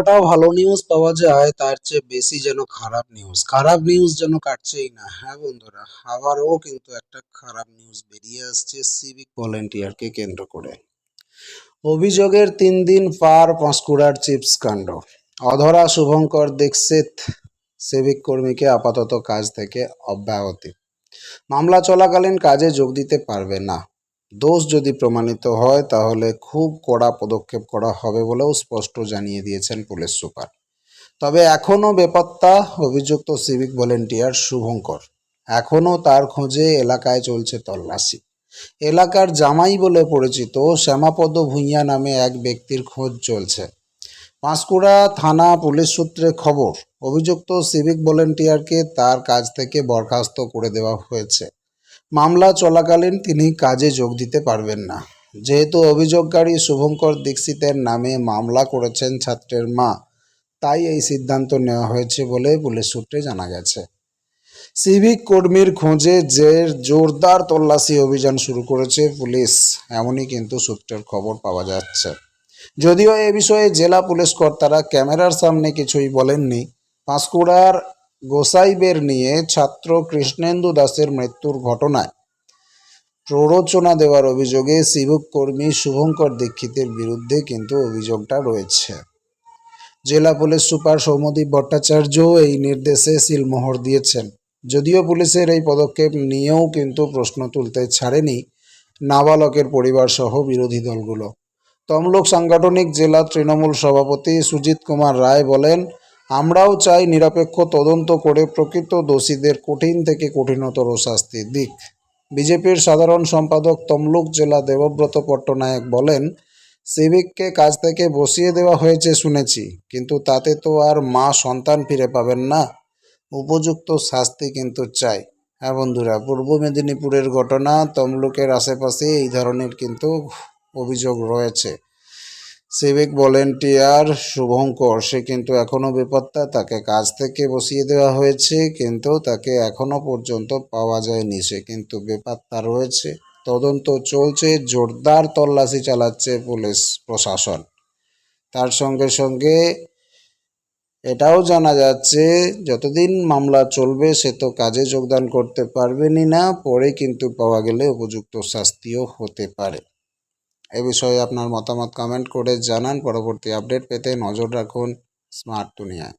যতটাও ভালো নিউজ পাওয়া যায়, তার চেয়ে বেশি যেন খারাপ নিউজ খারাপ নিউজ যেন কাটছেই না। হ্যাঁ বন্ধুরা, আবারও কিন্তু একটা খারাপ নিউজ বেরিয়ে আসছে সিভিক ভলেন্টিয়ারকে কেন্দ্র করে। অভিযোগের তিন দিন পার পাঁশকুড়ার চিপস কাণ্ড। অধরা শুভঙ্কর দীক্ষিত সিভিক কর্মীকে আপাতত কাজ থেকে অব্যাহতি। মামলা চলাকালীন কাজে যোগ দিতে পারবে না। দোষ যদি প্রমাণিত হয়, তাহলে খুব কড়া পদক্ষেপ করা হবে বলেও স্পষ্ট জানিয়ে দিয়েছেন পুলিশ সুপার। তবে এখনও বেপত্তা, অভিযুক্ত সিভিক ভলেন্টিয়ার শুভঙ্কর। এখনও তার খোঁজে এলাকায় চলছে তল্লাশি। এলাকার জামাই বলে পরিচিত শ্যামাপদ ভূঁইয়া নামে এক ব্যক্তির খোঁজ চলছে। পাঁশকুড়া থানা পুলিশ সূত্রে খবর, অভিযুক্ত সিভিক ভলেন্টিয়ারকে তার কাজ থেকে বরখাস্ত করে দেওয়া হয়েছে। মামলা চলাকালীন তিনি কাজে যোগ দিতে পারবেন না। যেহেতু অভিযোগকারী শুভঙ্কর দীক্ষিতের নামে মামলা করেছেন ছাত্রের মা, তাই এই সিদ্ধান্ত নেওয়া হয়েছে বলে পুলিশ সূত্রে জানা গেছে। সিভিক কর্মীর খোঁজে যে জোরদার তল্লাশি অভিযান শুরু করেছে পুলিশ, এমনই কিন্তু সূত্রের খবর পাওয়া যাচ্ছে। যদিও এ বিষয়ে জেলা পুলিশ কর্তারা ক্যামেরার সামনে কিছুই বলেননি। পাঁশকুড়ার গোসাইবের নিয়ে ছাত্র কৃষ্ণেন্দু দাসের মৃত্যুর ঘটনায় প্ররোচনা দেওয়ার অভিযোগে সিভিক কর্মী শুভঙ্কর দীক্ষিতের বিরুদ্ধে কিন্তু অভিযোগটা রয়েছে। জেলা পুলিশ সুপার সৌমদীপ ভট্টাচার্য এই নির্দেশে সিলমোহর দিয়েছেন। যদিও পুলিশের এই পদক্ষেপ নিয়েও কিন্তু প্রশ্ন তুলতে ছাড়েনি নাবালকের পরিবার সহ বিরোধী দলগুলো। তমলুক সাংগঠনিক জেলা তৃণমূল সভাপতি সুজিত কুমার রায় বলেন আমরাও চাই নিরপেক্ষ তদন্ত করে প্রকৃত দোষীদের কঠিন থেকে কঠিনতর শাস্তি দিক। বিজেপির সাধারণ সম্পাদক তমলুক জেলা দেবব্রত পট্টনায়ক বলেন, সিভিককে কাজ থেকে বসিয়ে দেওয়া হয়েছে শুনেছি, কিন্তু তাতে তো আর মা সন্তান ফিরে পাবেন না। উপযুক্ত শাস্তি কিন্তু চাই। হ্যাঁ বন্ধুরা, পূর্ব মেদিনীপুরের ঘটনা, তমলুকের আশেপাশে এই ধরনের কিন্তু অভিযোগ রয়েছে। সিভিক ভলেন্টিয়ার শুভঙ্কর, সে কিন্তু এখনও বেপত্তা। তাকে কাজ থেকে বসিয়ে দেওয়া হয়েছে, কিন্তু তাকে এখনও পর্যন্ত পাওয়া যায়নি। সে কিন্তু বেপাত্তা রয়েছে। তদন্ত চলছে, জোরদার তল্লাশি চালাচ্ছে পুলিশ প্রশাসন। তার সঙ্গে সঙ্গে এটাও জানা যাচ্ছে, যতদিন মামলা চলবে, সে তো কাজে যোগদান করতে পারবেনই না। পরে কিন্তু পাওয়া গেলে উপযুক্ত শাস্তিও হতে পারে। এ বিষয়ে আপনার মতামত কমেন্ট করে জানান। পরবর্তী আপডেট পেতে নজর রাখুন স্মার্ট দুনিয়ায়